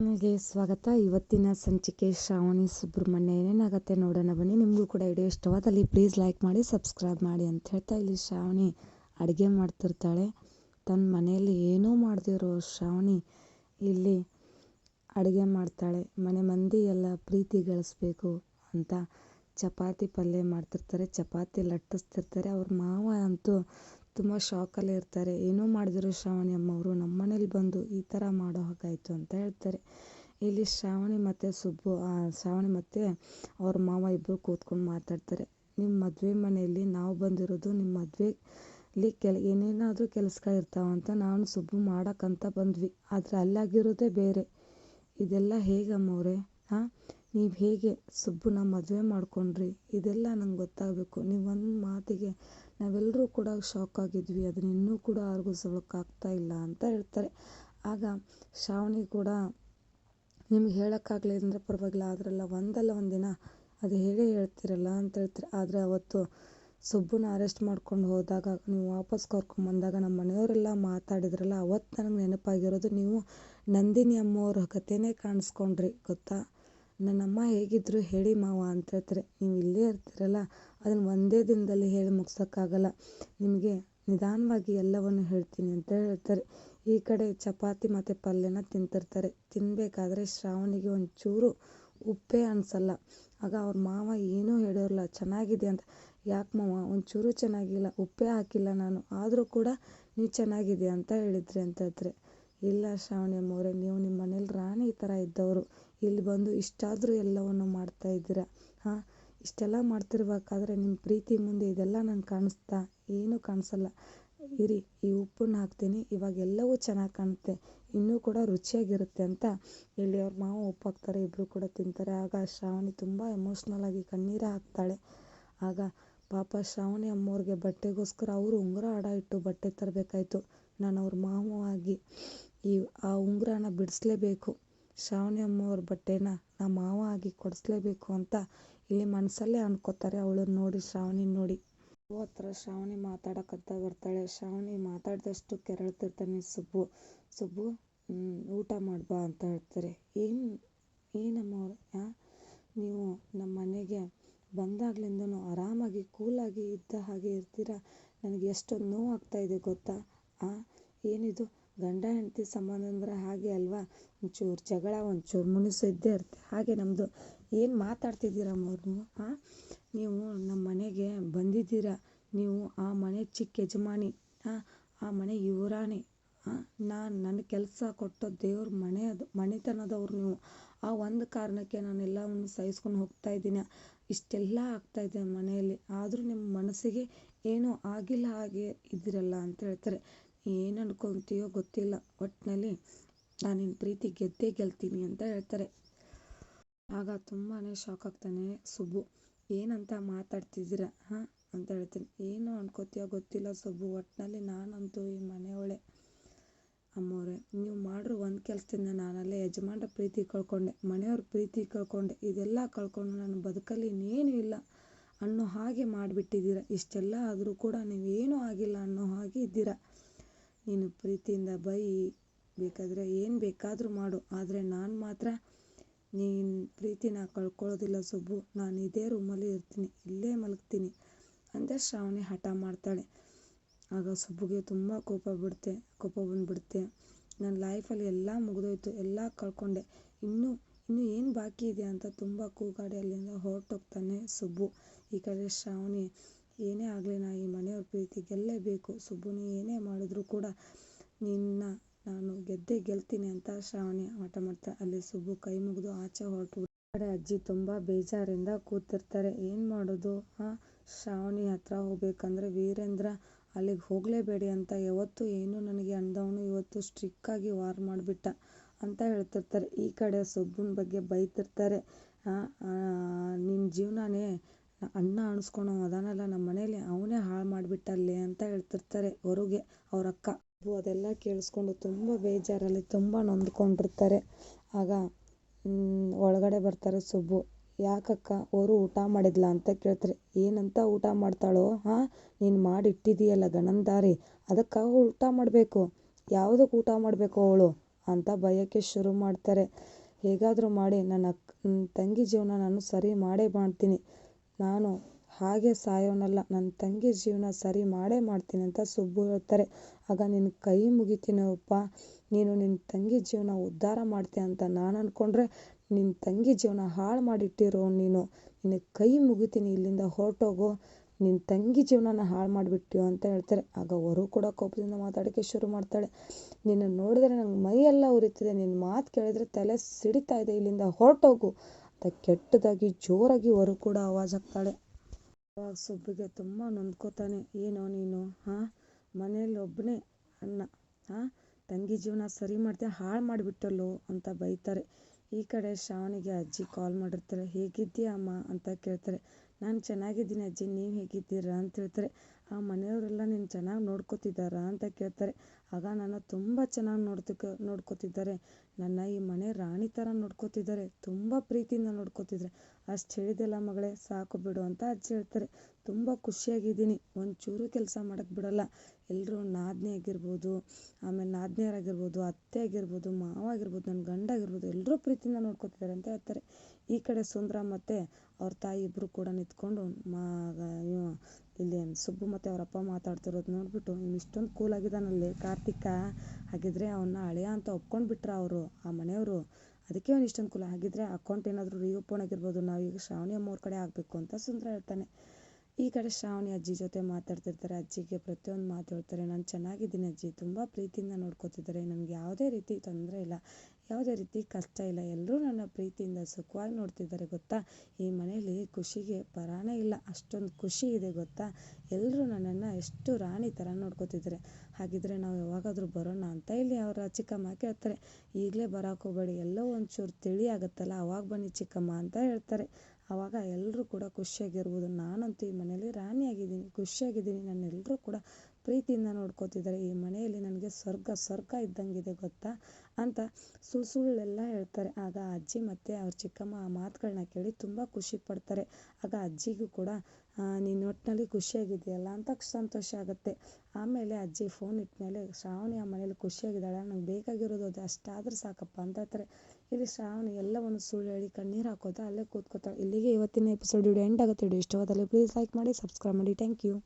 ಚಾನಲ್ಗೆ ಸ್ವಾಗತ. ಇವತ್ತಿನ ಸಂಚಿಕೆ ಶ್ರಾವಣಿ ಸುಬ್ರಹ್ಮಣ್ಯ ಏನೇನಾಗತ್ತೆ ನೋಡೋಣ ಬನ್ನಿ. ನಿಮಗೂ ಕೂಡ ವಿಡಿಯೋ ಇಷ್ಟವಾದಲ್ಲಿ ಪ್ಲೀಸ್ ಲೈಕ್ ಮಾಡಿ ಸಬ್ಸ್ಕ್ರೈಬ್ ಮಾಡಿ ಅಂತ ಹೇಳ್ತಾ ಇಲ್ಲಿ ಶ್ರಾವಣಿ ಅಡುಗೆ ಮಾಡ್ತಿರ್ತಾಳೆ. ತನ್ನ ಮನೆಯಲ್ಲಿ ಏನೂ ಮಾಡದಿರೋ ಶ್ರಾವಣಿ ಇಲ್ಲಿ ಅಡುಗೆ ಮಾಡ್ತಾಳೆ. ಮನೆ ಮಂದಿ ಎಲ್ಲ ಪ್ರೀತಿ ಗಳಿಸ್ಬೇಕು ಅಂತ ಚಪಾತಿ ಪಲ್ಯ ಮಾಡ್ತಿರ್ತಾರೆ. ಚಪಾತಿ ಲಟ್ಟಿಸ್ತಿರ್ತಾರೆ. ಅವ್ರ ಮಾವ ಅಂತೂ ತುಂಬ ಶಾಕಲ್ಲಿ ಇರ್ತಾರೆ. ಏನೋ ಮಾಡಿದ್ರು ಶ್ರಾವಣಿ ಅಮ್ಮವರು ನಮ್ಮ ಮನೇಲಿ ಬಂದು ಈ ಥರ ಮಾಡೋ ಹಾಗಾಯಿತು ಅಂತ ಹೇಳ್ತಾರೆ. ಇಲ್ಲಿ ಶ್ರಾವಣಿ ಮತ್ತು ಸುಬ್ಬು ಶ್ರಾವಣಿ ಮತ್ತು ಅವ್ರ ಮಾವ ಇಬ್ಬರು ಕೂತ್ಕೊಂಡು ಮಾತಾಡ್ತಾರೆ. ನಿಮ್ಮ ಮದುವೆ ಮನೆಯಲ್ಲಿ ನಾವು ಬಂದಿರೋದು ನಿಮ್ಮ ಮದುವೆಲಿ ಕೆಲ, ಏನೇನಾದರೂ ಕೆಲಸಗಳಿರ್ತಾವಂತ ನಾನು ಸುಬ್ಬು ಮಾಡೋಕ್ಕಂತ ಬಂದ್ವಿ. ಆದರೆ ಅಲ್ಲಾಗಿರೋದೇ ಬೇರೆ. ಇದೆಲ್ಲ ಹೇಗಮ್ಮವ್ರೆ ಹಾಂ ನೀವು ಹೇಗೆ ಸುಬ್ಬುನ ಮದುವೆ ಮಾಡ್ಕೊಂಡ್ರಿ? ಇದೆಲ್ಲ ನಂಗೆ ಗೊತ್ತಾಗಬೇಕು. ನೀವು ಒಂದು ಮಾತಿಗೆ ನಾವೆಲ್ಲರೂ ಕೂಡ ಶಾಕ್ ಆಗಿದ್ವಿ ಅದನ್ನ ಇನ್ನೂ ಕೂಡ ಆಗ್ತಾ ಇಲ್ಲ ಅಂತ ಹೇಳ್ತಾರೆ. ಆಗ ಶ್ರಾವಣಿ ಕೂಡ ನಿಮ್ಗೆ ಹೇಳೋಕ್ಕಾಗಲಿ ಅಂದರೆ ಪರವಾಗಿಲ್ಲ, ಆದ್ರಲ್ಲ ಒಂದಲ್ಲ ಒಂದಿನ ಅದು ಹೇಗೆ ಹೇಳ್ತಿರಲ್ಲ ಅಂತ ಹೇಳ್ತಾರೆ. ಆದರೆ ಅವತ್ತು ಸುಬ್ಬುನ ಅರೆಸ್ಟ್ ಮಾಡ್ಕೊಂಡು ಹೋದಾಗ, ನೀವು ವಾಪಸ್ ಕರ್ಕೊಂಬಂದಾಗ ನಮ್ಮ ಮನೆಯವರೆಲ್ಲ ಮಾತಾಡಿದ್ರಲ್ಲ, ಅವತ್ತು ನನಗೆ ನೆನಪಾಗಿರೋದು ನೀವು ನಂದಿನಿ ಅಮ್ಮವ್ರ ಕಥೆನೇ ಕಾಣಿಸ್ಕೊಂಡ್ರಿ, ಗೊತ್ತಾ? ನನ್ನಮ್ಮ ಹೇಗಿದ್ರು, ಹೇಳಿ ಮಾವ ಅಂತ ಹೇಳ್ತಾರೆ. ನೀವು ಇಲ್ಲೇ ಇರ್ತೀರಲ್ಲ ಅದನ್ನು ಒಂದೇ ದಿನದಲ್ಲಿ ಹೇಳಿ ಮುಗ್ಸೋಕ್ಕಾಗಲ್ಲ. ನಿಮಗೆ ನಿಧಾನವಾಗಿ ಎಲ್ಲವನ್ನು ಹೇಳ್ತೀನಿ ಅಂತ ಹೇಳ್ತಾರೆ. ಈ ಕಡೆ ಚಪಾತಿ ಮತ್ತು ಪಲ್ಯನ ತಿಂತಿರ್ತಾರೆ. ತಿನ್ನಬೇಕಾದ್ರೆ ಶ್ರಾವಣಿಗೆ ಒಂಚೂರು ಉಪ್ಪೇ ಅನಿಸಲ್ಲ. ಆಗ ಅವ್ರ ಮಾವ ಏನೂ ಹೇಳಿರಲ್ಲ ಚೆನ್ನಾಗಿದೆ ಅಂತ. ಯಾಕೆ ಮಾವ? ಒಂಚೂರು ಚೆನ್ನಾಗಿಲ್ಲ, ಉಪ್ಪೇ ಹಾಕಿಲ್ಲ ನಾನು. ಆದರೂ ಕೂಡ ನೀವು ಚೆನ್ನಾಗಿದೆ ಅಂತ ಹೇಳಿದ್ರಿ ಅಂತ ಹೇಳ್ತಾರೆ ಇಲ್ಲ ಶ್ರಾವಣಿ ಅಮ್ಮವ್ರೆ, ನೀವು ನಿಮ್ಮ ಮನೇಲಿ ರಾಣಿ ಥರ ಇದ್ದವರು. ಇಲ್ಲಿ ಬಂದು ಇಷ್ಟಾದರೂ ಎಲ್ಲವನ್ನು ಮಾಡ್ತಾ ಇದ್ದೀರಾ? ಹಾಂ? ಇಷ್ಟೆಲ್ಲ ಮಾಡ್ತಿರ್ಬೇಕಾದ್ರೆ ನಿಮ್ಮ ಪ್ರೀತಿ ಮುಂದೆ ಇದೆಲ್ಲ ನಂಗೆ ಕಾಣಿಸ್ತಾ ಏನೂ ಕಾಣಿಸಲ್ಲ. ಇರಿ, ಈ ಉಪ್ಪನ್ನ ಹಾಕ್ತೀನಿ, ಇವಾಗ ಎಲ್ಲವೂ ಚೆನ್ನಾಗಿ ಕಾಣುತ್ತೆ, ಇನ್ನೂ ಕೂಡ ರುಚಿಯಾಗಿರುತ್ತೆ ಅಂತ ಇಲ್ಲಿ ಅವ್ರ ಮಾವ ಉಪ್ಪು ಹಾಕ್ತಾರೆ ಇಬ್ಬರು ಕೂಡ ತಿಂತಾರೆ. ಆಗ ಶ್ರಾವಣಿ ತುಂಬ ಎಮೋಷ್ನಲ್ ಆಗಿ ಕಣ್ಣೀರೇ ಹಾಕ್ತಾಳೆ. ಆಗ ಪಾಪ ಶ್ರಾವಣಿ ಅಮ್ಮವ್ರಿಗೆ ಬಟ್ಟೆಗೋಸ್ಕರ ಅವರು ಉಂಗುರ ಅಡ ಇಟ್ಟು ಬಟ್ಟೆ ತರಬೇಕಾಯ್ತು. ನಾನು ಅವ್ರ ಮಾವವಾಗಿ ಈ, ಆ ಉಂಗುರನ ಬಿಡಿಸ್ಲೇಬೇಕು. ಶ್ರಾವಣಿ ಅಮ್ಮವ್ರ ಬಟ್ಟೆನ ನಮ್ಮ ಮಾವ ಆಗಿ ಕೊಡಿಸ್ಲೇಬೇಕು ಅಂತ ಇಲ್ಲಿ ಮನಸ್ಸಲ್ಲೇ ಅನ್ಕೋತಾರೆ ಅವಳನ್ನ ನೋಡಿ ಶ್ರಾವಣಿ ನೋಡಿ. ಹತ್ರ ಶ್ರಾವಣಿ ಮಾತಾಡಕತ್ತ ಬರ್ತಾಳೆ ಶ್ರಾವಣಿ ಮಾತಾಡಿದಷ್ಟು ಕೆರಳ್ತಿರ್ತಾನೆ ಸುಬ್ಬು. ಸುಬ್ಬು ಊಟ ಮಾಡ್ಬಾ ಅಂತ ಹೇಳ್ತಾರೆ. ಏನು ಏನಮ್ಮ ನೀವು ನಮ್ಮ ಮನೆಗೆ ಬಂದಾಗ್ಲಿಂದನೂ ಆರಾಮಾಗಿ, ಕೂಲಾಗಿ ಇದ್ದ ಹಾಗೆ ಇರ್ತೀರಾ? ನನಗೆ ಎಷ್ಟೊಂದು ನೋವು ಇದೆ ಗೊತ್ತಾ? ಆ, ಏನಿದು? ಗಂಡ ಹೆಂಡತಿ ಸಂಬಂಧ ಅಂದ್ರೆ ಹಾಗೆ ಅಲ್ವಾ? ಒಂಚೂರು ಜಗಳ, ಒಂಚೂರು ಮುನಿಸು ಇದ್ದೇ ಇರುತ್ತೆ ಹಾಗೆ ನಮ್ಮದು ಏನು ಮಾತಾಡ್ತಿದ್ದೀರಮ್ಮ ಅವ್ರು ನೀವು ಹಾಂ ನೀವು ನಮ್ಮ ಮನೆಗೆ ಬಂದಿದ್ದೀರ? ನೀವು ಆ ಮನೆ ಚಿಕ್ಕ ಯಜಮಾನಿ ಹಾಂ ಆ ಮನೆ ಯುವರಾಣಿ ಹಾಂ ನಾನು ನನ್ನ ಕೆಲಸ ಕೊಟ್ಟ ದೇವ್ರ ಮನೆ ಅದು, ಮನೆತನದವ್ರು ನೀವು. ಆ ಒಂದು ಕಾರಣಕ್ಕೆ ನಾನು ಎಲ್ಲವನ್ನು ಸಹಿಸ್ಕೊಂಡು ಹೋಗ್ತಾ ಇದ್ದೀನಿ. ಇಷ್ಟೆಲ್ಲ ಆಗ್ತಾಯಿದೆ ಮನೆಯಲ್ಲಿ. ಆದರೂ ನಿಮ್ಮ ಮನಸ್ಸಿಗೆ ಏನೂ ಆಗಿಲ್ಲ ಹಾಗೆ ಇದ್ದೀರಲ್ಲ ಅಂತ ಹೇಳ್ತಾರೆ. ಏನು ಅನ್ಕೊತೀಯೋ ಗೊತ್ತಿಲ್ಲ. ಒಟ್ಟಿನಲ್ಲಿ ನಾನು ನಿನ್ನ ಪ್ರೀತಿ ಗೆದ್ದೇ ಗೆಲ್ತೀನಿ ಅಂತ ಹೇಳ್ತಾರೆ. ಆಗ ತುಂಬಾ ಶಾಕ್ ಆಗ್ತಾನೆ ಸುಬ್ಬು. ಏನಂತ ಮಾತಾಡ್ತಿದ್ದೀರ? ಹಾಂ? ಅಂತ ಹೇಳ್ತೀನಿ. ಏನು ಅನ್ಕೋತೀಯೋ ಗೊತ್ತಿಲ್ಲ ಸುಬ್ಬು. ಒಟ್ಟಿನಲ್ಲಿ ನಾನಂತೂ ಈ ಮನೆಯೊಳೆ ಅಮ್ಮವ್ರೆ. ನೀವು ಮಾಡಿರೋ ಒಂದು ಕೆಲಸದಿಂದ ನಾನಲ್ಲೇ ಯಜಮಾನ್ರ ಪ್ರೀತಿ ಕಳ್ಕೊಂಡೆ. ಮನೆಯವ್ರ ಪ್ರೀತಿ ಕಳ್ಕೊಂಡೆ. ಇದೆಲ್ಲ ಕಳ್ಕೊಂಡು ನನ್ನ ಬದುಕಲ್ಲಿ ಇನ್ನೇನು ಇಲ್ಲ ಅನ್ನೋ ಹಾಗೆ ಮಾಡಿಬಿಟ್ಟಿದ್ದೀರ. ಇಷ್ಟೆಲ್ಲ ಆದರೂ ಕೂಡ ನೀವೇನೂ ಆಗಿಲ್ಲ ಅನ್ನೋ ಹಾಗೆ ಇದ್ದೀರ. ನೀನು ಪ್ರೀತಿಯಿಂದ ಬೈ. ಬೇಕಾದರೆ ಏನು ಬೇಕಾದರೂ ಮಾಡು. ಆದರೆ ನಾನು ಮಾತ್ರ ನೀನು ಪ್ರೀತಿನ ಕಳ್ಕೊಳ್ಳೋದಿಲ್ಲ ಸುಬ್ಬು. ನಾನು ಇದೇ ರೂಮಲ್ಲಿ ಇರ್ತೀನಿ. ಇಲ್ಲೇ ಮಲಗ್ತೀನಿ ಅಂತ ಶ್ರಾವಣಿ ಹಠ ಮಾಡ್ತಾಳೆ. ಆಗ ಸುಬ್ಬುಗೆ ತುಂಬ ಕೋಪ ಬಿಡುತ್ತೆ ಕೋಪ ಬಂದುಬಿಡುತ್ತೆ ನನ್ನ ಲೈಫಲ್ಲಿ ಎಲ್ಲ ಮುಗಿದೋಯ್ತು, ಎಲ್ಲ ಕಳ್ಕೊಂಡೆ. ಇನ್ನೂ ಇನ್ನೂ ಏನು ಬಾಕಿ ಇದೆ ಅಂತ ತುಂಬ ಕೂಗಾಡಿ ಅಲ್ಲಿಂದ ಹೊರಟೋಗ್ತಾನೆ ಸುಬ್ಬು. ಈ ಕಡೆ ಶ್ರಾವಣಿ, ಏನೇ ಆಗಲಿ ನಾ ಈ ಮನೆಯವ್ರ ಪ್ರೀತಿ ಗೆಲ್ಲೇಬೇಕು. ಸುಬ್ಬು ನೀ ಏನೇ ಮಾಡಿದ್ರೂ ಕೂಡ ನಿನ್ನ ನಾನು ಗೆದ್ದೇ ಗೆಲ್ತೀನಿ ಅಂತ ಶ್ರಾವಣಿ ಹಠ ಮಾಡ್ತಾಳೆ ಅಲ್ಲಿ ಸುಬ್ಬು ಕೈ ಮುಗಿದು ಆಚೆ ಹೊರಟು. ಕಡೆ ಅಜ್ಜಿ ತುಂಬ ಬೇಜಾರಿಂದ ಕೂತಿರ್ತಾರೆ. ಏನು ಮಾಡೋದು? ಹಾಂ, ಶ್ರಾವಣಿ ಹತ್ರ ಹೋಗ್ಬೇಕಂದ್ರೆ ವೀರೇಂದ್ರ ಅಲ್ಲಿಗೆ ಹೋಗಲೇಬೇಡಿ ಅಂತ ಯಾವತ್ತು ಏನು ನನಗೆ ಅಂದವನು ಇವತ್ತು ಸ್ಟ್ರಿಕ್ಕಾಗಿ ವಾರ್ ಮಾಡಿಬಿಟ್ಟ ಅಂತ ಹೇಳ್ತಿರ್ತಾರೆ. ಈ ಕಡೆ ಸುಬ್ಬನ ಬಗ್ಗೆ ಬೈತಿರ್ತಾರೆ. ನಿನ್ನ ಜೀವನನೇ ಅಣ್ಣ ಅಣಿಸ್ಕೊಳೋ ಅದಾನಲ್ಲ ನಮ್ಮ ಮನೇಲಿ ಅವನೇ ಹಾಳು ಮಾಡಿಬಿಟ್ಟಲ್ಲೇ ಅಂತ ಹೇಳ್ತಿರ್ತಾರೆ ಹೊರಗೆ ಅವ್ರ ಅಕ್ಕ ಅದೆಲ್ಲ ಕೇಳಿಸ್ಕೊಂಡು ತುಂಬ ಬೇಜಾರಲ್ಲಿ ತುಂಬ ನೊಂದ್ಕೊಂಡಿರ್ತಾರೆ. ಆಗ ಒಳಗಡೆ ಬರ್ತಾರೆ ಸುಬ್ಬು. ಯಾಕಕ್ಕ, ಅವರು ಊಟ ಮಾಡಿದ್ಲಾ? ಅಂತ ಕೇಳ್ತಾರೆ. ಏನಂತ ಊಟ ಮಾಡ್ತಾಳೋ? ಹಾಂ, ನೀನು ಮಾಡಿಟ್ಟಿದೀಯಲ್ಲ ಗಣಂದಾರಿ. ಅದಕ್ಕೆ ಊಟ ಮಾಡಬೇಕು. ಯಾವುದಕ್ಕೆ ಊಟ ಮಾಡಬೇಕು ಅವಳು? ಅಂತ ಭಯಕ್ಕೆ ಶುರು ಮಾಡ್ತಾರೆ. ಹೇಗಾದರೂ ಮಾಡಿ, ನನ್ನ ಅಕ್ಕ ತಂಗಿ ಜೀವನ ನಾನು ಸರಿ ಮಾಡೇ ಮಾಡ್ತೀನಿ. ನಾನು ಹಾಗೆ ಸಾಯೋನಲ್ಲ, ನನ್ನ ತಂಗಿ ಜೀವನ ಸರಿ ಮಾಡೇ ಮಾಡ್ತೀನಿ ಅಂತ ಸುಬ್ಬು ಹೇಳ್ತಾರೆ. ಆಗ ನಿನ್ನ ಕೈ ಮುಗಿತೀನಪ್ಪ ನೀನು ನಿನ್ನ ತಂಗಿ ಜೀವನ ಉದ್ಧಾರ ಮಾಡ್ತೀಯ ಅಂತ ನಾನು ಅಂದ್ಕೊಂಡ್ರೆ ನಿನ್ನ ತಂಗಿ ಜೀವನ ಹಾಳು ಮಾಡಿಟ್ಟಿರೋ ನೀನು. ನಿನ್ನ ಕೈ ಮುಗಿತೀನಿ, ಇಲ್ಲಿಂದ ಹೊರಟೋಗು. ನಿನ್ನ ತಂಗಿ ಜೀವನನ ಹಾಳು ಮಾಡಿಬಿಟ್ಟು ಅಂತ ಹೇಳ್ತಾರೆ. ಆಗ ವರು ಕೂಡ ಕೋಪದಿಂದ ಮಾತಾಡೋಕ್ಕೆ ಶುರು ಮಾಡ್ತಾಳೆ. ನಿನ್ನ ನೋಡಿದ್ರೆ ನಂಗೆ ಮೈಯೆಲ್ಲ ಉರಿತಿದೆ. ನಿನ್ನ ಮಾತು ಕೇಳಿದ್ರೆ ತಲೆ ಸಿಡಿತಾ ಇದೆ. ಇಲ್ಲಿಂದ ಹೊರಟೋಗು ಅಂತ ಕೆಟ್ಟದಾಗಿ, ಜೋರಾಗಿ ವರು ಕೂಡ ಆವಾಜ್ ಹಾಕ್ತಾಳೆ. ಅವಾಗ ಸುಬ್ಬಿಗೆ ತುಂಬ ನೊಂದ್ಕೋತಾನೆ, ಏನೋ ನೀನು, ಹಾಂ? ಮನೇಲಿ ಒಬ್ಬನೇ ಅಣ್ಣ, ಹಾಂ? ತಂಗಿ ಜೀವನ ಸರಿ ಮಾಡ್ತೀಯ ಹಾಳು ಮಾಡಿಬಿಟ್ಟಲ್ಲೋ ಅಂತ ಬೈತಾರೆ. ಈ ಕಡೆ ಶ್ರಾವಣಿಗೆ ಅಜ್ಜಿ ಕಾಲ್ ಮಾಡಿರ್ತಾರೆ, ಹೇಗಿದ್ದೀಯ ಅಮ್ಮ? ಅಂತ ಕೇಳ್ತಾರೆ. ನಾನು ಚೆನ್ನಾಗಿದ್ದೀನಿ ಅಜ್ಜಿ, ನೀವು ಹೇಗಿದ್ದೀರಾ? ಅಂತ ಹೇಳ್ತಾರೆ. ಆ, ಮನೆಯವರೆಲ್ಲ ನೀನು ಚೆನ್ನಾಗಿ ನೋಡ್ಕೋತಿದ್ದಾರಾ? ಅಂತ ಕೇಳ್ತಾರೆ. ಆಗ ನಾನು ತುಂಬ ಚೆನ್ನಾಗಿ ನೋಡ್ತಿಕ, ನೋಡ್ಕೋತಿದ್ದಾರೆ. ನನ್ನ ಈ ಮನೆ ರಾಣಿ ಥರ ನೋಡ್ಕೋತಿದ್ದಾರೆ. ತುಂಬ ಪ್ರೀತಿಯಿಂದ ನೋಡ್ಕೋತಿದ್ದಾರೆ. ಅಷ್ಟು ಹೇಳಿದೆಲ್ಲ ಮಗಳೇ, ಸಾಕು ಬಿಡು ಅಂತ ಅಜ್ಜಿ ಹೇಳ್ತಾರೆ. ತುಂಬ ಖುಷಿಯಾಗಿದ್ದೀನಿ. ಒಂಚೂರು ಕೆಲಸ ಮಾಡೋಕ್ಕೆ ಬಿಡಲ್ಲ. ಎಲ್ಲರೂ ನಾದಿನಿ ಆಗಿರ್ಬೋದು, ಆಮೇಲೆ ನಾದ್ನಿಯರಾಗಿರ್ಬೋದು, ಅತ್ತೆ ಆಗಿರ್ಬೋದು, ಮಾವ ಆಗಿರ್ಬೋದು ನನ್ನ ಗಂಡ ಆಗಿರ್ಬೋದು ಎಲ್ಲರೂ ಪ್ರೀತಿಯಿಂದ ನೋಡ್ಕೋತಿದ್ದಾರೆ ಅಂತ ಹೇಳ್ತಾರೆ. ಈ ಕಡೆ ಸುಂದರ ಮತ್ತು ಅವ್ರ ತಾಯಿ ಇಬ್ಬರು ಕೂಡ ನಿಂತ್ಕೊಂಡು, ಮಗ ಇಲ್ಲಿ ಸುಬ್ಬು ಮತ್ತು ಅವರಪ್ಪ ಮಾತಾಡ್ತಿರೋದು ನೋಡಿಬಿಟ್ಟು ಇವ್ನು ಇಷ್ಟೊಂದು ಕೂಲಾಗಿದ್ದಾನಲ್ಲಿ ಕಾರ್ತಿಕ, ಹಾಗಿದ್ರೆ ಅವನ್ನ ಅಳೆಯ ಅಂತ ಒಪ್ಕೊಂಡು ಬಿಟ್ರ ಅವರು, ಆ ಮನೆಯವರು. ಅದಕ್ಕೆ ಅವ್ನು ಇಷ್ಟೊಂದು ಕೂಲ ಹಾಗಿದ್ರೆ ಅಕೌಂಟ್ ಏನಾದರೂ ರೀಓಪನ್ ಆಗಿರ್ಬೋದು ನಾವೀಗ ಶ್ರಾವಣಿ ಅಮ್ಮವ್ರ ಕಡೆ ಆಗಬೇಕು ಅಂತ ಸುಂದರ ಹೇಳ್ತಾನೆ. ಈ ಕಡೆ ಶ್ರಾವಣಿ ಅಜ್ಜಿ ಜೊತೆ ಮಾತಾಡ್ತಿರ್ತಾರೆ, ಅಜ್ಜಿಗೆ ಪ್ರತಿಯೊಂದು ಮಾತು ಹೇಳ್ತಾರೆ ನಾನು ಚೆನ್ನಾಗಿದ್ದೀನಿ ಅಜ್ಜಿ, ತುಂಬ ಪ್ರೀತಿಯಿಂದ ನೋಡ್ಕೋತಿದ್ದಾರೆ, ನನಗೆ ಯಾವುದೇ ರೀತಿ ತೊಂದರೆ ಇಲ್ಲ. ಯಾವುದೇ ರೀತಿ ಕಷ್ಟ ಇಲ್ಲ. ಎಲ್ಲರೂ ನನ್ನ ಪ್ರೀತಿಯಿಂದ ಸುಖವಾಗಿ ನೋಡ್ತಿದ್ದಾರೆ ಗೊತ್ತಾ? ಈ ಮನೆಯಲ್ಲಿ ಖುಷಿಗೆ ಪರಾನೇ ಇಲ್ಲ. ಅಷ್ಟೊಂದು ಖುಷಿ ಇದೆ ಗೊತ್ತಾ? ಎಲ್ಲರೂ ನನ್ನನ್ನು ಎಷ್ಟು ರಾಣಿ ಥರ ನೋಡ್ಕೋತಿದ್ದಾರೆ. ಹಾಗಿದ್ರೆ ನಾವು ಯಾವಾಗಾದರೂ ಬರೋಣ ಅಂತ ಇಲ್ಲಿ ಅವರ ಚಿಕ್ಕಮ್ಮ ಕೇಳ್ತಾರೆ. ಈಗಲೇ ಬರೋಕೆ ಹೋಗಬೇಡಿ. ಎಲ್ಲೋ ಒಂಚೂರು ತಿಳಿ ಆಗುತ್ತಲ್ಲ ಅವಾಗ ಬನ್ನಿ ಚಿಕ್ಕಮ್ಮ ಅಂತ ಹೇಳ್ತಾರೆ. ಆವಾಗ ಎಲ್ಲರೂ ಕೂಡ ಖುಷಿಯಾಗಿರ್ಬೋದು. ನಾನಂತೂ ಈ ಮನೆಯಲ್ಲಿ ರಾಣಿಯಾಗಿದ್ದೀನಿ. ಖುಷಿಯಾಗಿದ್ದೀನಿ. ನನ್ನೆಲ್ಲರೂ ಕೂಡ ಪ್ರೀತಿಯಿಂದ ನೋಡ್ಕೋತಿದ್ದಾರೆ, ಈ ಮನೆಯಲ್ಲಿ ನನಗೆ ಸ್ವರ್ಗ ಸ್ವರ್ಗ ಇದ್ದಂಗಿದೆ ಗೊತ್ತಾ ಅಂತ ಸುಳ್ಳು ಸುಳ್ಳೆಲ್ಲ ಹೇಳ್ತಾರೆ. ಆಗ ಅಜ್ಜಿ ಮತ್ತು ಅವ್ರ ಚಿಕ್ಕಮ್ಮ ಆ ಮಾತುಗಳನ್ನ ಕೇಳಿ ತುಂಬ ಖುಷಿ ಪಡ್ತಾರೆ. ಆಗ ಅಜ್ಜಿಗೂ ಕೂಡ ನೀನು ಒಟ್ಟಿನಲ್ಲಿ ಖುಷಿಯಾಗಿದೆಯಲ್ಲ ಅಂತ ಸಂತೋಷ ಆಗುತ್ತೆ. ಆಮೇಲೆ ಅಜ್ಜಿ ಫೋನ್ ಇಟ್ಟಮೇಲೆ ಶ್ರಾವಣಿ ಆ ಮನೇಲಿ ಖುಷಿಯಾಗಿದ್ದಾಳೆ, ನಂಗೆ ಬೇಕಾಗಿರೋದು ಅದು ಅಷ್ಟಾದರೂ ಸಾಕಪ್ಪ ಅಂತ ಹೇಳ್ತಾರೆ. ಇಲ್ಲಿ ಶ್ರಾವಣಿ ಎಲ್ಲವನ್ನು ಸುಳ್ಳು ಹೇಳಿ, ಕಣ್ಣೀರು ಹಾಕೋತಾ ಅಲ್ಲೇ ಕೂತ್ಕೋತಾಳೆ. ಇಲ್ಲಿಗೆ ಇವತ್ತಿನ ಎಪಿಸೋಡ್ ವಿಡಿಯೋ ಎಂಡ್ ಆಗುತ್ತೆ. ವಿಡಿಯೋ ಇಷ್ಟವಾದಲ್ಲಿ ಪ್ಲೀಸ್ ಲೈಕ್ ಮಾಡಿ ಸಬ್ಸ್ಕ್ರೈಬ್ ಮಾಡಿ. Thank you